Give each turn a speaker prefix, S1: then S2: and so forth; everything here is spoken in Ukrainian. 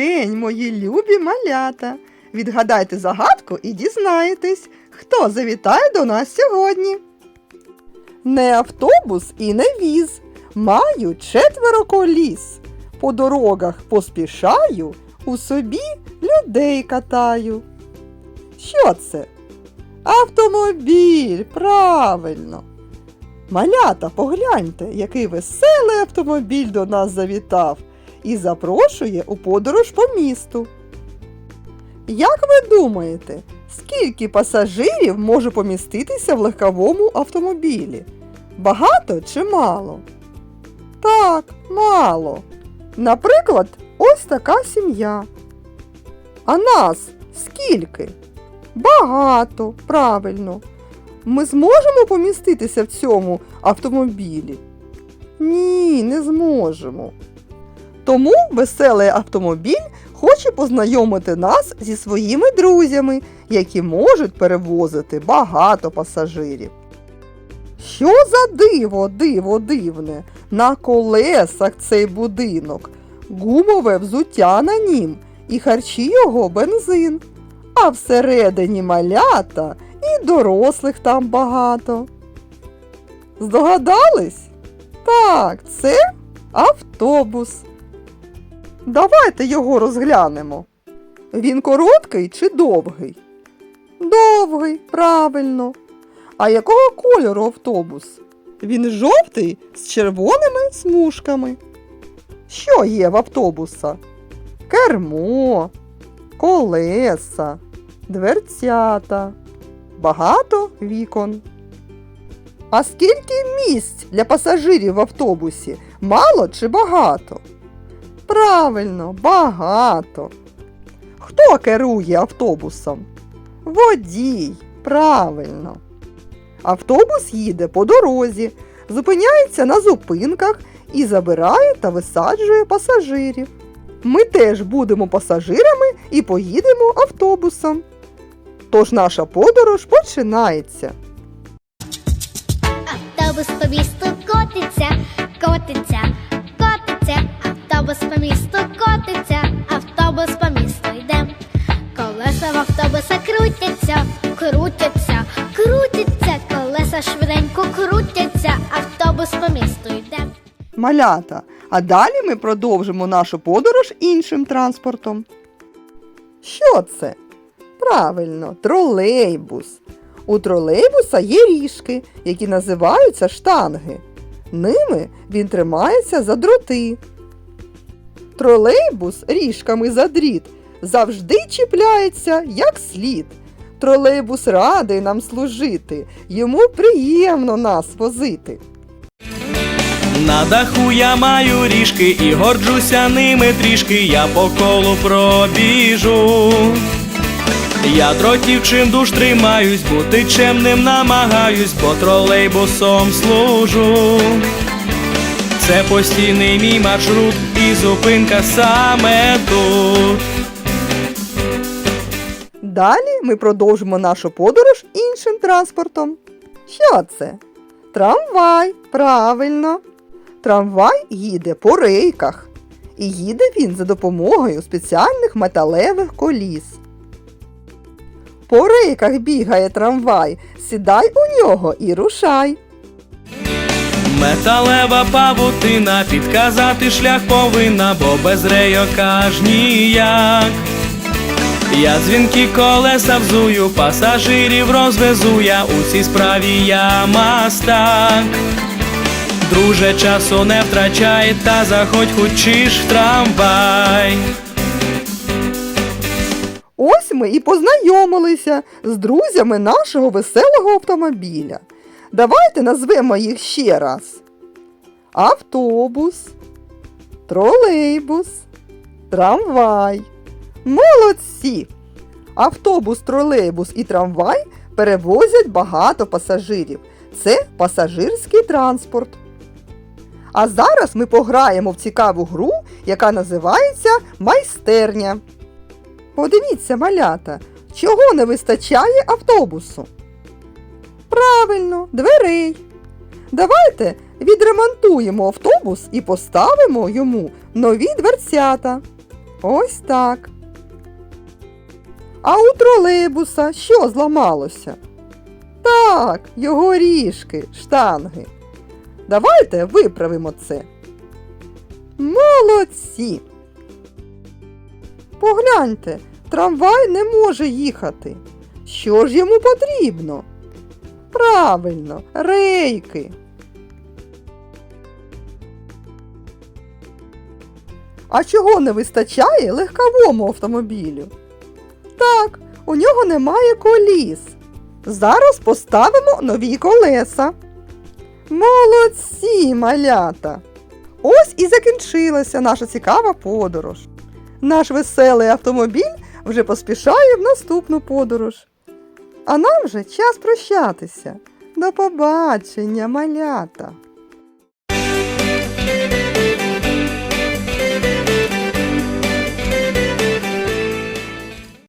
S1: день, мої любі малята! Відгадайте загадку і дізнаєтесь, хто завітає до нас сьогодні. Не автобус і не віз, маю четверо коліс. По дорогах поспішаю, у собі людей катаю. Що це? Автомобіль, правильно. Малята, погляньте, який веселий автомобіль до нас завітав і запрошує у подорож по місту. Як ви думаєте, скільки пасажирів може поміститися в легковому автомобілі? Багато чи мало? Так, мало. Наприклад, ось така сім'я. А нас скільки? Багато, правильно. Ми зможемо поміститися в цьому автомобілі? Ні, не зможемо. Тому веселий автомобіль хоче познайомити нас зі своїми друзями, які можуть перевозити багато пасажирів. Що за диво, диво дивне? На колесах цей будинок, гумове взуття на нім і харчі його бензин. А всередині малята і дорослих там багато. Здогадались? Так, це автобус. Давайте його розглянемо. Він короткий чи довгий? Довгий, правильно. А якого кольору автобус? Він жовтий з червоними смужками. Що є в автобуса? Кермо, колеса, дверцята, багато вікон. А скільки місць для пасажирів в автобусі? Мало чи багато? Правильно, багато. Хто керує автобусом? Водій. Правильно. Автобус їде по дорозі, зупиняється на зупинках і забирає та висаджує пасажирів. Ми теж будемо пасажирами і поїдемо автобусом. Тож наша подорож починається.
S2: Автобус по місту котиться, котиться, автобус по місту котиться, автобус по місту йде. Колеса в автобуса крутяться, крутяться, крутяться, колеса швиденько крутяться, автобус по місту йде.
S1: Малята, а далі ми продовжимо нашу подорож іншим транспортом. Що це? Правильно, тролейбус. У тролейбуса є ріжки, які називаються штанги. Ними він тримається за дроти. Тролейбус ріжками за дріт завжди чіпляється як слід. Тролейбус радий нам служити, йому приємно нас возити.
S3: На даху я маю ріжки і горджуся ними трішки, я по колу пробіжу. Я дротів чим душ тримаюсь, бути чемним намагаюсь, бо тролейбусом служу. Це постійний мій маршрут і зупинка саме тут.
S1: Далі ми продовжимо нашу подорож іншим транспортом. Що це? Трамвай, правильно. Трамвай їде по рейках. І їде він за допомогою спеціальних металевих коліс. По рейках бігає трамвай. Сідай у нього і рушай.
S3: Металева павутина підказати шлях повинна, бо без рейока ж ніяк. Я дзвінки колеса взую, пасажирів розвезу я у цій справі я мастак. Друже, часу не втрачай, та заходь хочеш в трамвай.
S1: Ось ми і познайомилися з друзями нашого веселого автомобіля. Давайте назвемо їх ще раз: автобус, тролейбус, трамвай. Молодці! Автобус, тролейбус і трамвай перевозять багато пасажирів. Це пасажирський транспорт. А зараз ми пограємо в цікаву гру, яка називається майстерня. Подивіться, малята, чого не вистачає автобусу? Правильно, дверей. Давайте відремонтуємо автобус і поставимо йому нові дверцята. Ось так. А у тролейбуса що зламалося? Так, його ріжки, штанги. Давайте виправимо це. Молодці. Погляньте, трамвай не може їхати. Що ж йому потрібно? Правильно, рейки. А чого не вистачає легковому автомобілю? Так, у нього немає коліс. Зараз поставимо нові колеса. Молодці, малята! Ось і закінчилася наша цікава подорож. Наш веселий автомобіль вже поспішає в наступну подорож. А нам же час прощатися. До побачення, малята!